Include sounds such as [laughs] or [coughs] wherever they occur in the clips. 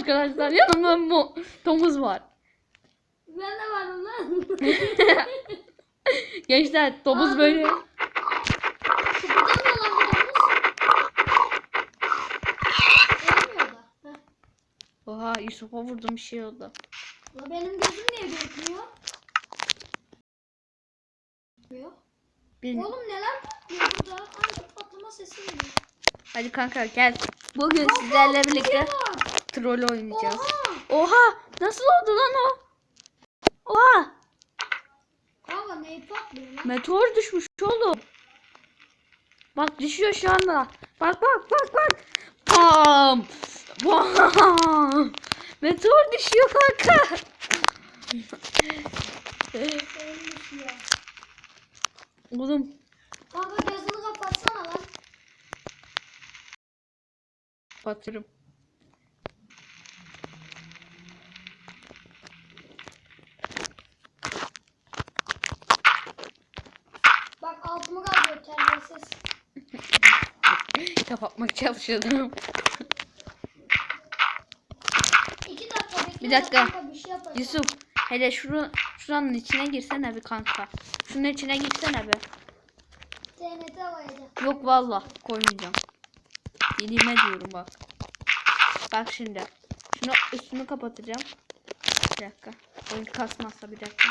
arkadaşlar. Yanımda mu domuz var. Ben de varım lan. [laughs] Gençler domuz Aa, böyle. Kıpırdamıyor lan bu domuz. Ölmüyor da. Heh. Oha Yusuf'a vurdum bir şey oldu. La benim gözüm niye görünmüyor? Görünmüyor. Bil- Oğlum neler patlıyor burada? Ancak patlama sesi geliyor. Hadi kanka gel. Bugün sizlerle birlikte bak. Troll oynayacağız. Oha. Oha! Nasıl oldu lan o? Oha! Kanka patlıyor lan? Meteor düşmüş oğlum. Bak düşüyor şu anda. Bak bak bak bak. Bam! Bam! Meteor düşüyor kanka. Oğlum Kanka gözünü kapatsana lan. batırım. Çalışıyordum. İki dakika bekle. Bir dakika. Bir şey. Yusuf hele şunu şuranın içine girsene bir kanka. Şunun içine girsene bir. TNT koyacağım. Yok valla koymayacağım. Dilime diyorum bak. Bak şimdi. Şunu üstünü kapatacağım. Bir dakika. Oyun kasmazsa bir dakika.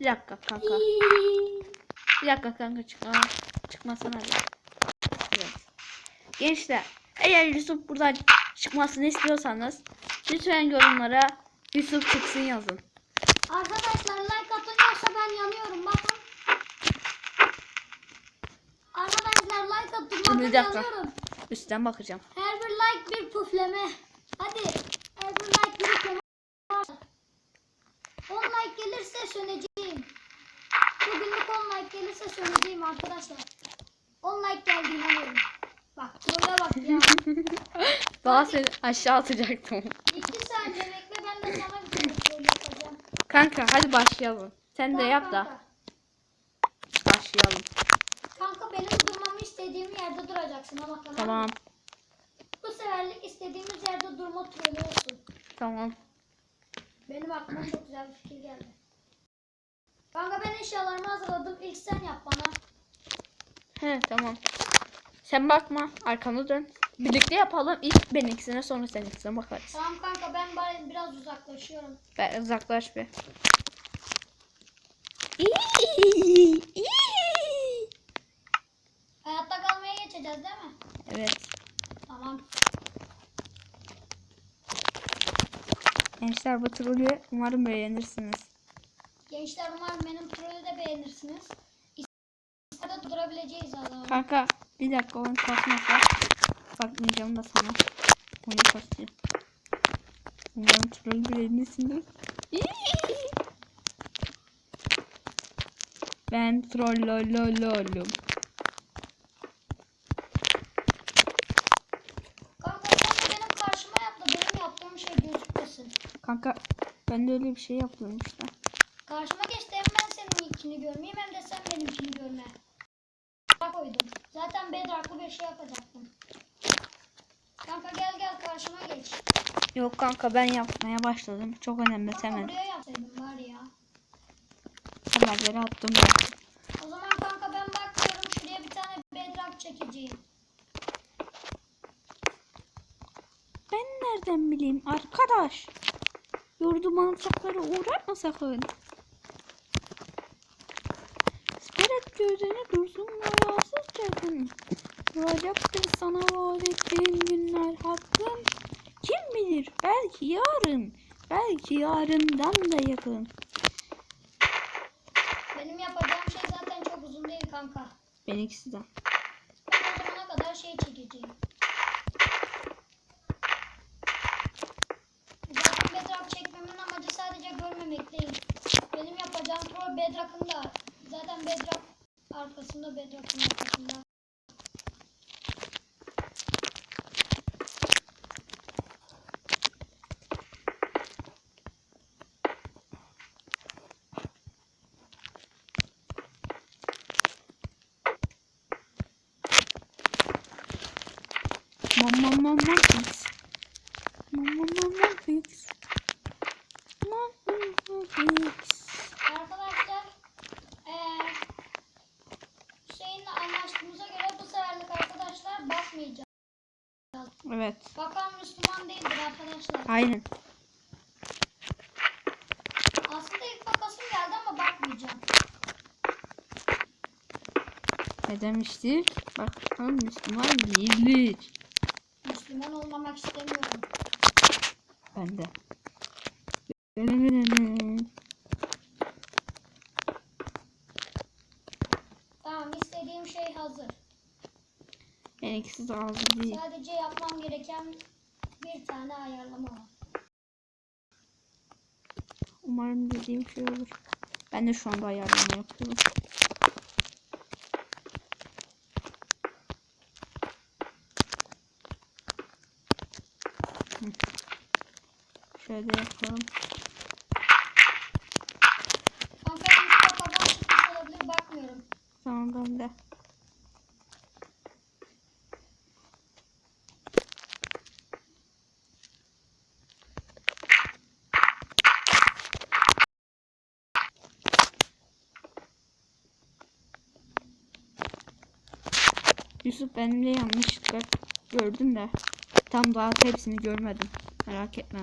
Bir dakika kanka. Bir dakika kanka çıkma. Çıkmasana bir. Evet. Gençler eğer Yusuf buradan çıkmasını istiyorsanız lütfen yorumlara Yusuf çıksın yazın. Arkadaşlar like atıyorsa ben yanıyorum bakın. Arkadaşlar like Bir dakika. yanıyorum. Üstten bakacağım. Her bir like bir pufleme. Hadi. Her bir like bir pufleme. 10 like gelirse söneceğim. Bugünlük 10 like gelirse söneceğim arkadaşlar. 10 like geldi inanıyorum. Bak trolle bak ya. [laughs] Daha seni aşağı atacaktım. 2 saniye bekle ben de sana bir tane troll yapacağım. Kanka hadi başlayalım. Sen de Tamam yap da kanka. başlayalım. Kanka benim durmamı istediğim yerde duracaksın ama tamam. mı? Tamam. Bu seferlik istediğimiz yerde durma trolü olsun. Tamam. Benim aklıma çok güzel bir fikir geldi. Kanka ben eşyalarımı hazırladım. İlk sen yap bana. He tamam. Sen bakma. Arkanı dön. Birlikte yapalım. İlk benimkisine sonra seninkisine bakarız. Tamam kanka ben bari biraz uzaklaşıyorum. Ben uzaklaş bir. Hayatta kalmaya geçeceğiz değil mi? Evet. Tamam. Gençler bu trolü umarım beğenirsiniz. Gençler umarım benim trolü de beğenirsiniz. İstediğinde durabileceğiz Allah'ım. Kanka bir dakika onu kasmasa. Bakmayacağım da sana. Onu kasıyor. Umarım trolü beğenirsindir. Ben trollolololum. Kanka sen benim karşıma yap da benim yaptığım şey gözükmesin. Kanka ben de öyle bir şey yapıyorum işte. Karşıma geçti hem ben senin ikini görmeyeyim hem de sen benimkini görme. Bak koydum. Zaten bedrock'lı bir şey yapacaktım. Kanka gel gel karşıma geç. Yok kanka ben yapmaya başladım. Çok önemli Kanka hemen. buraya yapsaydım var ya. Haberleri attım ben. O zaman kanka ben bakıyorum şuraya bir tane bedrock çekeceğim. Ben nereden bileyim arkadaş? Yurdum alçaklara uğratma sakın. Spirit gözünü dursun boyasız çakın. Duracaktır sana vaat ettiğim günler hakkın. Kim bilir belki yarın, belki yarından da yakın. Benim yapacağım şey zaten çok uzun değil kanka. Benimkisi de. Ben o zamana kadar şey çekeceğim. Zaten bedrock çekmemin amacı sadece görmemek değil. Benim yapacağım pro bedrock'ın da zaten bedrock arkasında Bedrock'un arkasında. Mom mom mom mom please. Mom mom mom mom. Mom mom mom. Aynen. Aslında ilk bakasım geldi ama bakmayacağım. Ne demiştik? Bakalım Müslüman değildir. Müslüman olmamak istemiyorum. Ben de. Tamam istediğim şey hazır. En ikisi de ağzı değil. Sadece yapmam gereken bir tane ayarlama var. Umarım dediğim şey olur. Ben de şu anda ayarlama yapıyorum. Şöyle yapalım. Kanka ilk kafadan çıkmış olabilir bakmıyorum. Tamam ben de. Yusuf benimle yanlışlıkla gördüm de tam daha hepsini görmedim. Merak etme.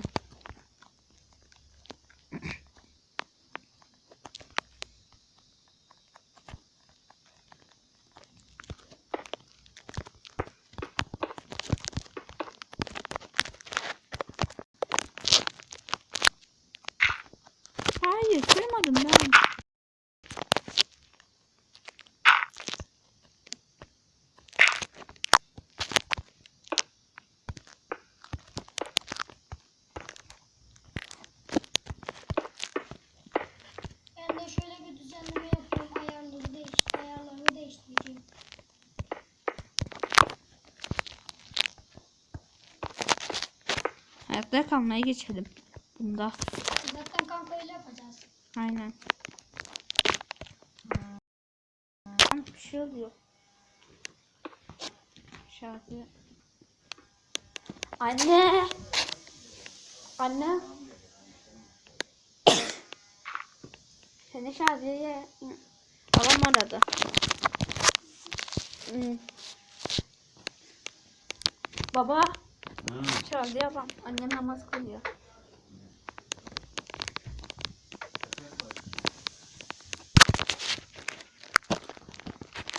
Hayır, kırmadım ben. Ben de şöyle bir düzenleme yapayım. Ayarları değiş ayarlarını değiştireceğim. Hayatta kalmaya geçelim. Bunda. Zaten kanka öyle yapacağız. Aynen. Bir şey oluyor. Şarkı. Anne. Anne. [coughs] Seni Şadiye'ye babam aradı. Hmm. Baba. Şadiye babam. Annem namaz kılıyor.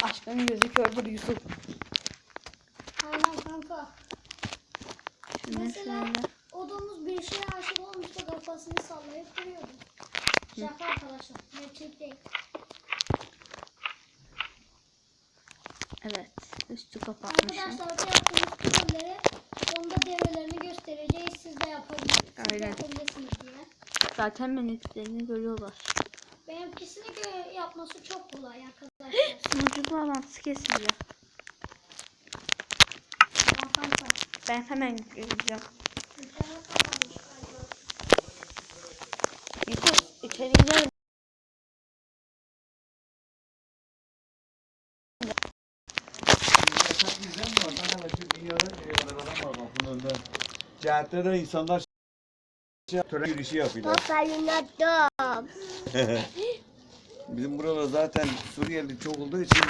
Aşkın gözü kördür Yusuf. Aynen kanka. Şöyle Mesela- şöyle. O domuz bir şeye aşık olmuş da kafasını sallayıp duruyordu. Şaka arkadaşlar. Gerçek değil. Evet. Üstü kapatmışım. Arkadaşlar bu yaptığımız türleri sonunda devrelerini göstereceğiz. Siz de yapabilirsiniz. Aynen. yapabilirsiniz diye. Zaten menülerini görüyorlar. Benimkisini gö- yapması çok kolay arkadaşlar. Sunucu bağlantısı. Ama kanka. Ben hemen gireceğim. internet kapanmış galiba. İçeri gidelim. Cihette de insanlar şey, tören yürüyüşü yapıyorlar. Papalinadım. [laughs] Bizim buralar zaten Suriyeli çok olduğu için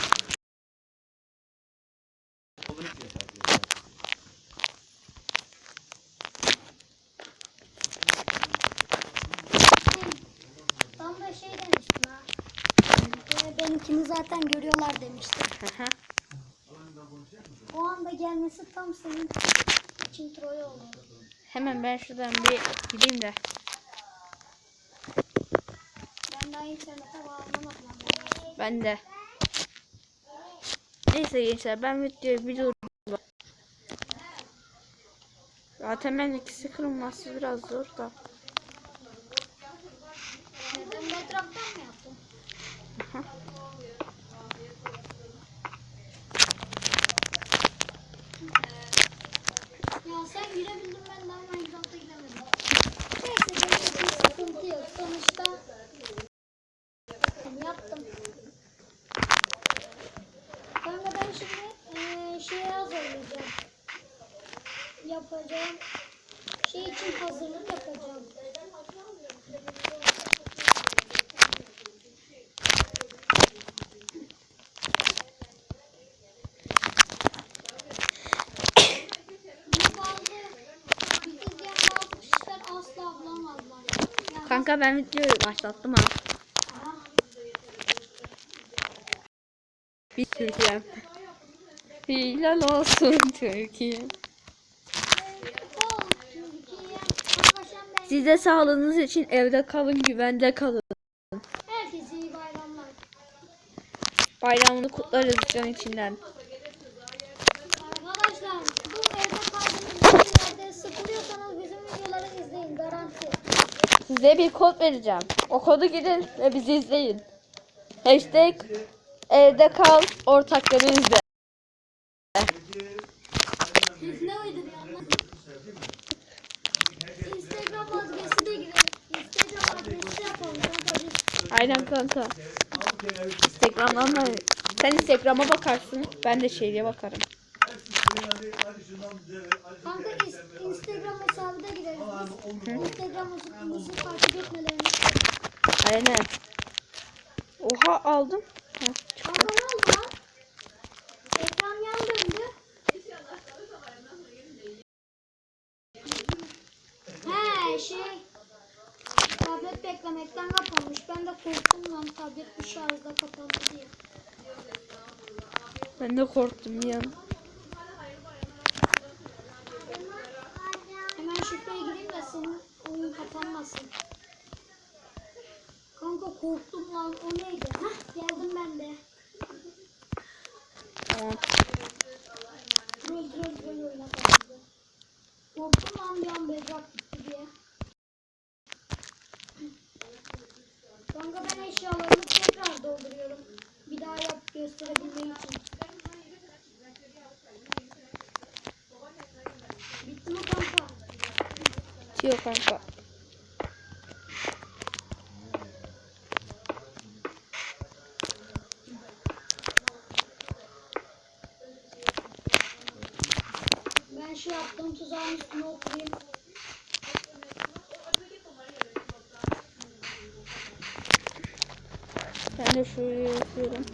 Tam da şey demiştim ha. Benimkini zaten görüyorlar demiştim. O anda gelmesi tam senin için troll oldu. Hemen ben şuradan bir gideyim de. Ben daha internete bağlanamadım. Ben de. Neyse gençler ben videoyu bir durdurayım. Zaten ben ikisi kırılması biraz zor da. Neden Bedrock'tan mı yaptın? Hı hı. Ya sen girebildin ben daha Minecraft'a gidemedim. Neyse benim için sıkıntı yok. Sonuçta ben yaptım. Kanka ben şimdi eee şeye hazırlayacağım. yapacağım. Şey için hazırlık yapacağım. Bu bazı izleyen bazı kişiler asla Kanka ben videoyu başlattım ha. Bir Türkiye. Hilal olsun Türkiye. Bol Türkiye. Paşam ben. Siz de sağlığınız için evde kalın, güvende kalın. Herkese iyi bayramlar. Bayramını kutlarız can içinden. Arkadaşlar bu evde kaldığınız günlerde sıkılıyorsanız bizim videoları izleyin garanti. Size bir kod vereceğim. O kodu gidin ve bizi izleyin. Hashtag evde kal ortakları izle. Ne uyduruyor Instagram adresi de girelim. Instagram adresi yapalım. kanka biz. Aynen kanka. Instagram'dan da sen Instagram'a bakarsın. Ben de şeye bakarım. Kanka is- Instagram hesabı da gireriz biz. Instagram hesabımızı takip etmelerini. Aynen. Oha aldım. Heh. Kanka ne oldu lan? Ekran yan döndü. He şey. Tablet beklemekten kapanmış. Ben de korktum lan tablet bir şarjda kapandı diye. Ben de korktum ya. Hemen şifreye gireyim de senin oyun kapanmasın. Kanka korktum lan o neydi? Hah geldim ben de. Tamam. Troll troll troll oyuna kapandı. Korktum lan bir an bedrock gitti diye. Kanka ben eşyalarımı tekrar dolduruyorum. Bir daha yap gösterebilmek için. Bitti mi kanka? Bitiyor kanka. Ben şu yaptığım tuzağın üstüne oturayım. Ben de şöyle yapıyorum.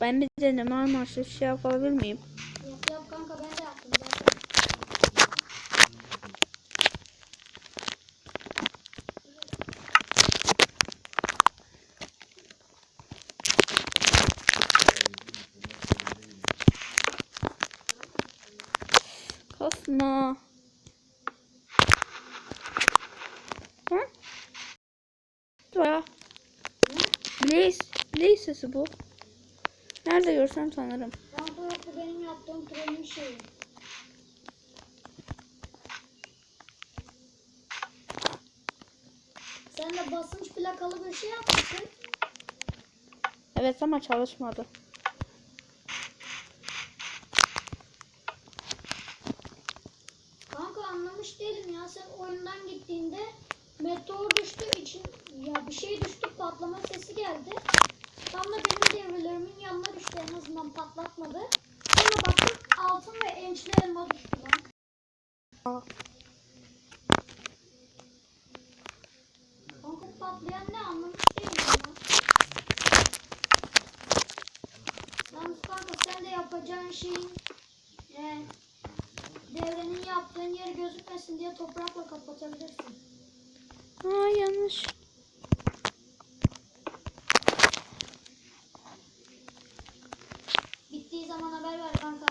Ben bir amaçlı bir şey yapabilir miyim? Yap yap kanka ben de yaptım zaten. Kasma. Ha? Ya. Blaze. Sesi bu. Nerede görsem tanırım. Yok bu benim yaptığım trenin şeyi. Sen de basınç plakalı bir şey yapmışsın. Evet ama çalışmadı. Kanka anlamış değilim ya sen oyundan gittiğinde meteor düştü için ya bir şey düştü patlama sesi geldi. Tam da benim devrelerimin yanına düştü en azından patlatmadı. Sonra baktım altın ve ençli elma düştü lan. Aa, Kanka bu patlayan ne anlamış değilim ya. Yalnız kanka sen de yapacağın şeyin e, devrenin yaptığın yeri diye toprakla kapatabilirsin. Aa yanlış. Bittiği zaman haber ver kanka.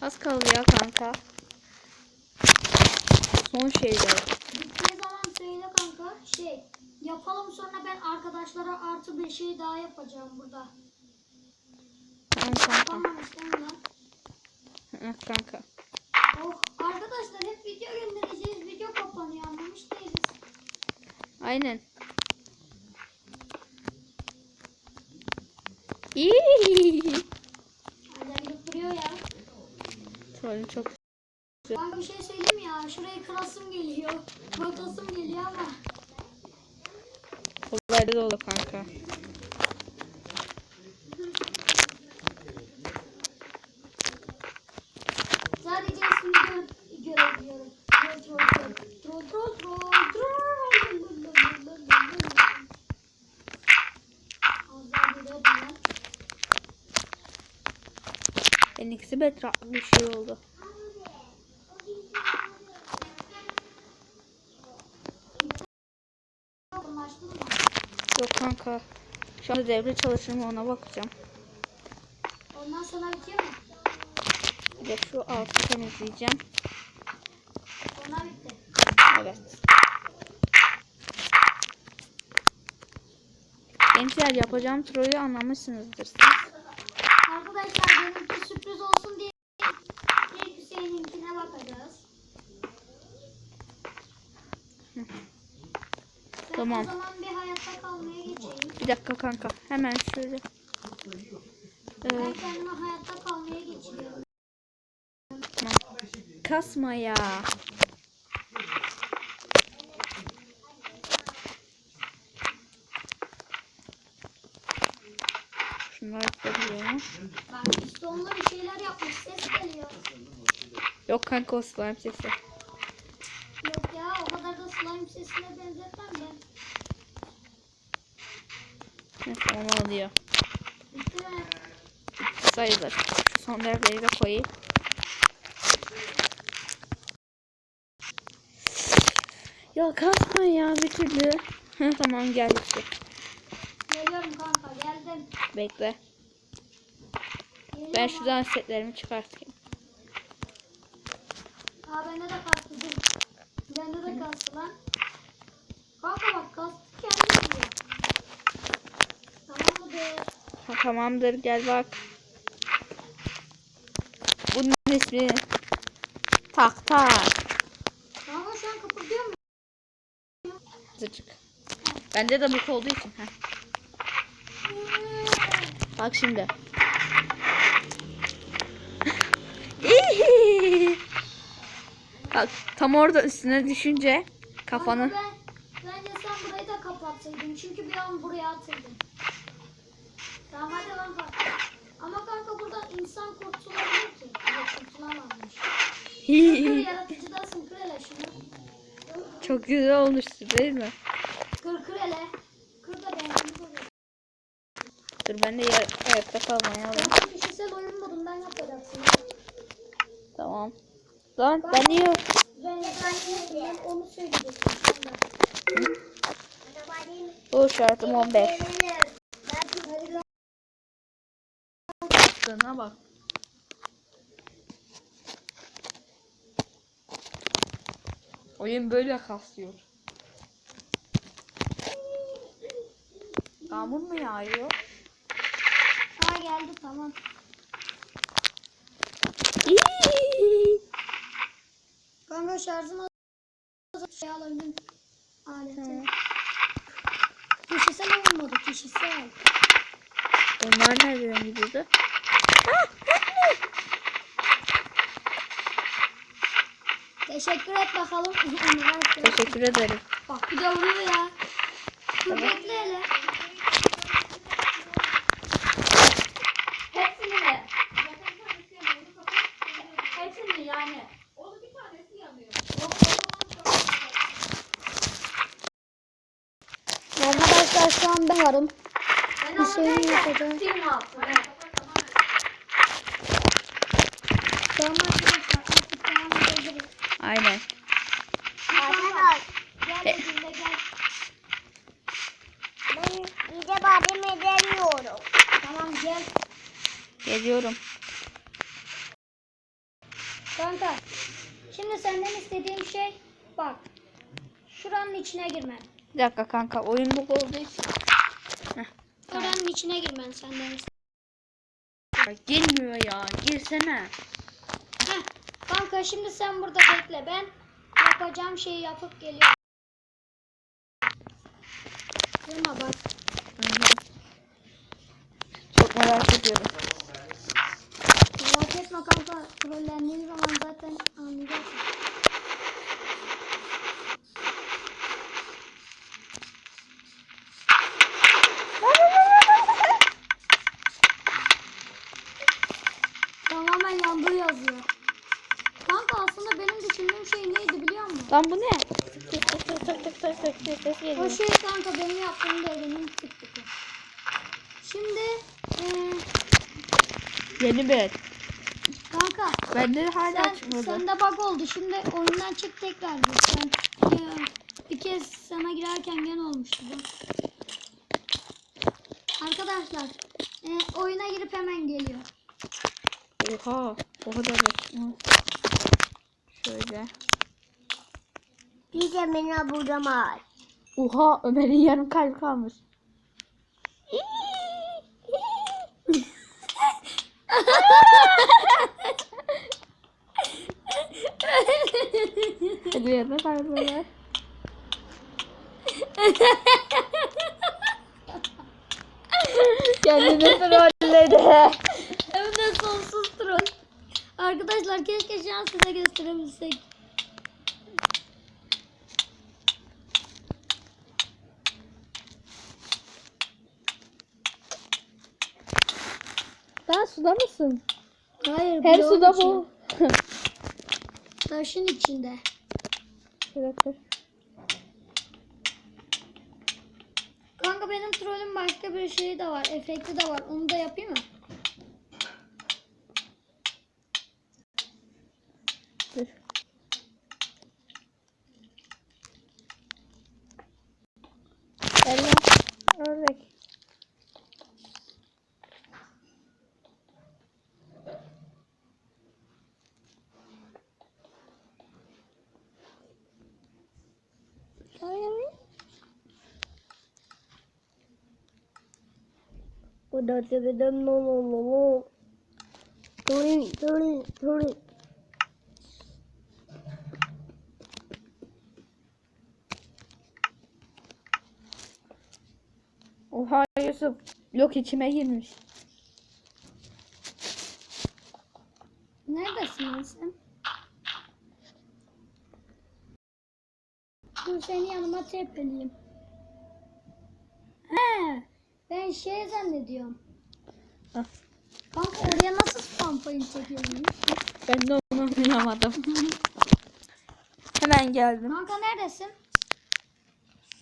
Az kaldı ya kanka. Son şeyler. Bittiği zaman söyle kanka. Şey yapalım sonra ben arkadaşlara artı bir şey daha yapacağım burada. Tamam kanka. Tamam. Hı, kanka. Oh arkadaşlar hep video göndereceğiz. Video kapanıyor anlamış değiliz. Aynen. İyi. Gidip duruyor ya. Trollü çok Ben bir şey söyleyeyim ya. Şurayı kırasım geliyor. Batasım geliyor ama. Olayda da olur kanka. Sadece ismini gör, görebiliyorum. Troll troll troll. Troll. Benimkisi bir şey oldu. Yakınlaştın mı? Yok kanka. Şu anda devre çalışır mı ona bakacağım. Ondan sonra bitiyor mu? Bir de şu altı temizleyeceğim. Onlar bitti. Evet. Gençler yapacağım trolü anlamışsınızdır siz. Arkadaşlar benimki sürpriz olsun diye ilk Hüseyin'inkine bakacağız. Tamam. o zaman bir hayatta kalmaya geçeyim. Bir dakika kanka. Hemen şöyle. Ee, kasma ya. Şunları koyuyorum. Bak işte onunla bir şeyler yapmış. Ses geliyor. Yok kanka o slime sesi. Yok ya o kadar da slime sesine benzetmem ben. Neyse onu alıyor. Sayılır. Son devreyi de koyayım. Ya kasma ya bir türlü. [laughs] Tamam geldi işte. Geliyorum kanka geldim. Bekle. Geliyorum Ben şuradan setlerimi çıkartayım. Aa bende de dur. Bende de kastı lan. Kanka bak kastı kendi gidiyor. Tamam mıdır? Ha, tamamdır gel bak. Bunun ismi tak tak. Şu an kıpırdıyor mu? Azıcık. Bende de bu olduğu için. Heh. Bak şimdi. Bak tam orada üstüne düşünce kafanı. Kanka ben, bence sen burayı da kapatsaydın. Çünkü bir an buraya atıldın. Tamam hadi lan bak. Ama kanka insan kurtulabilir ki. Kurtulamazmış. Yaratıcıdasın kır hele şunu. Çok güzel olmuştu değil mi? Kır kır hele. Kır da ben. Dur ben de yer, ayakta kalmaya alayım. Sen kişisel oyun modundan yapacaksın. Tamam. Lan ben niye Ben ben, ben onu söyleyecektim. Bu şartım 15. Hadi lan. Sana bak. Oyun böyle kasıyor. Yağmur mu yağıyor? Ha geldi tamam. Kanka şarjım az. Şey alabilirim. Aleti. Kişisel modu kişisel. Onlar nereden gidiyordu? Teşekkür et bakalım. Teşekkür ederim. Bak bir de vuruyor ya. Tamam. bekle hele. Hepsini? Hepsini yani. Arkadaşlar şu an ben varım. Ben Bir şey mi yapacağım? Film altı. Tamam arkadaşlar artık devam edebiliriz. Aynen. Arkadaşlar Gel E- dediğinde gel. ben iyice badem edemiyorum. Tamam gel. Geliyorum. Kanka. Şimdi senden istediğim şey bak. Şuranın içine girmen. Bir dakika kanka oyun bu olduğu için. Şuranın içine girmen senden istediğim. Girmiyor ya. Girsene. Kanka şimdi sen burada bekle. Ben yapacağım şeyi yapıp geliyorum. Kırma bak. Çok merak ediyorum. Merak etme kanka. Trollendiğin zaman zaten anlayacaksın. aslında benim düşündüğüm şey neydi biliyor musun? Lan bu ne? Tık tık tık tık tık tık tık tık ses geliyor. O şey kanka benim yaptığım devrenin tık tıkı. Şimdi eee Yeni bir. kanka Bende hala sen, çıkmadı. sende bug oldu. Şimdi oyundan çık tekrar gir. Sen, eee, bir kez sana girerken gene olmuştu. bu. Arkadaşlar eee, oyuna girip hemen geliyor. Oha. O kadar da. Şöyle. Bir de beni bulamaz. Oha Ömer'in yarım kalbi kalmış. Hadi yarım kalbi var. Kendini trolledi. Hem de sonsuz troll. Arkadaşlar keşke şu an size gösterebilsek. Sen suda mısın? Hayır. Her suda bu. [laughs] Taşın içinde. Şöyle kır. Kanka benim trollün başka bir şeyi de var. Efekti de var. Onu da yapayım mı? Dur. Öyle. Ördek. Куда тебе давно, ну, ну, ну. Турин, турин, турин. Yusuf. Yok içime girmiş. Neredesin lan sen? Dur seni yanıma tepeleyeyim. He, ben şey zannediyorum. Hah. Kanka oraya nasıl spam point çekiyormuş? Ben de onu anlayamadım. [laughs] Hemen geldim. Kanka neredesin?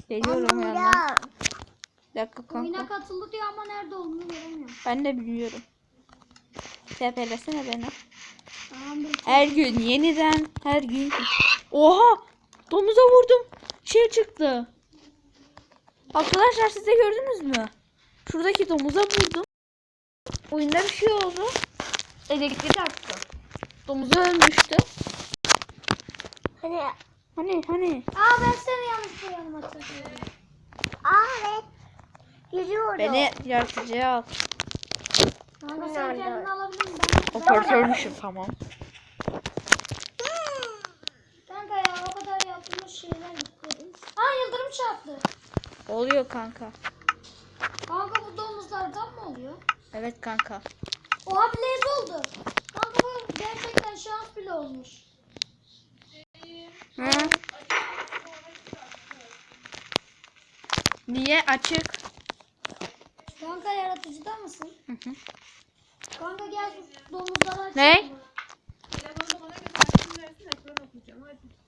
Geliyorum hemen. Bir dakika Oyuna kanka. katıldı diyor ama nerede olduğunu göremiyorum. Ben de biliyorum. TP'lesene beni. Tamamdır. Her gün yeniden her gün. Oha! Domuza vurdum. Şey çıktı. Arkadaşlar siz de gördünüz mü? Şuradaki domuza vurdum. Oyunda bir şey oldu. Elektrik aktı. Domuz ölmüştü. Hani Hani hani. Aa ben seni yanlışlıkla yanıma çekiyorum. aa evet. Gidiyorum. Beni yaratıcıya al. Sen kendini alabilir miyim? Ben... Operatörmüşüm tamam. Kanka ya o kadar yaptığımız şeyler gitti. Aa yıldırım çarptı. Oluyor kanka. Kanka bu domuzlardan mı oluyor? Evet kanka. Oha blaze oldu. Kanka bu gerçekten şans bile olmuş. Hı? Niye açık? Kanka yaratıcıda mısın? Hı hı. Kanka gel domuzlara. Ne? Telefonu bana göster. Şimdi ekran okuyacağım. Hadi.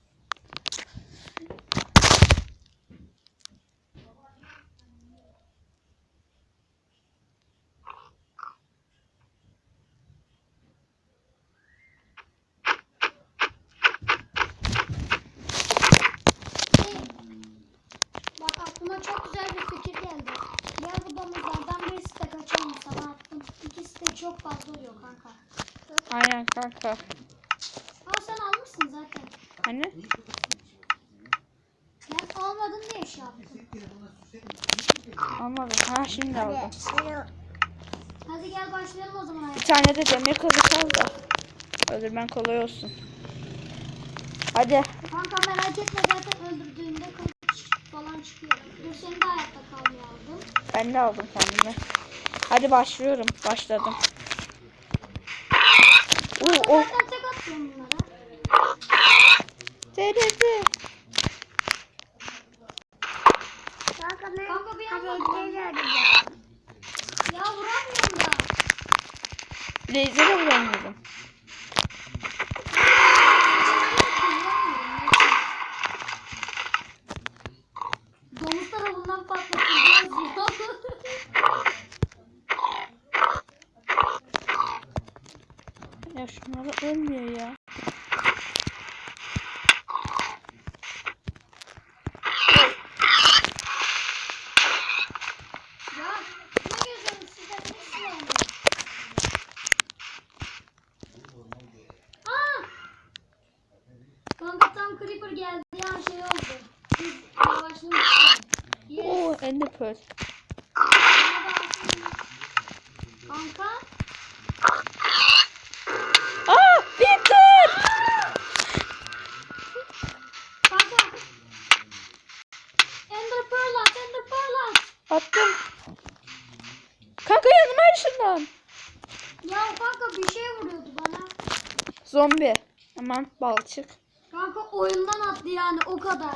Çok fazla oluyor kanka. Aynen kanka. Aa sen almışsın zaten. Hani? Ben almadın diye şey yaptım. Anladım. Ha şimdi aldım. Hani Hadi gel başlayalım o zaman. Bir tane de demir kılıç al da. Öldürmen kolay olsun. Hadi. Kanka merak etme zaten öldürdüğünde kılıç falan çıkıyor. Dur seni de hayatta kalmaya aldım. Ben de aldım kendime. Hadi başlıyorum. Başladım. 오, 오. 찍었지, 엄마가? Pearl. Kanka. Aa Victor! Kanka. Ender Pearl at, Ender Pearl at. Attım. Kanka yanıma ışınlan. Ya kanka bir şey vuruyordu bana. Zombi. Aman balçık. Kanka oyundan attı yani o kadar.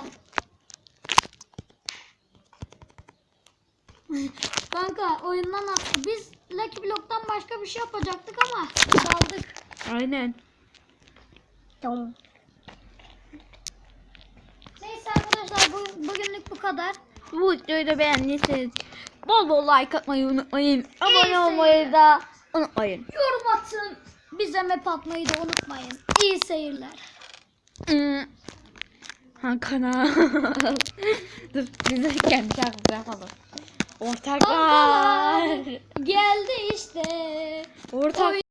[laughs] kanka oyundan attı. Biz Lucky Block'tan başka bir şey yapacaktık ama daldık. Aynen. Tamam. Neyse arkadaşlar bu, bugünlük bu kadar. Bu videoyu da beğendiyseniz bol bol like atmayı unutmayın. Abone olmayı da unutmayın. Yorum atın. Bize map atmayı da unutmayın. İyi seyirler. Hmm. Ha kanal. [laughs] Dur biz de kendi şarkımızı yapalım. Ortaklar. Kankalar geldi işte. Ortaklar.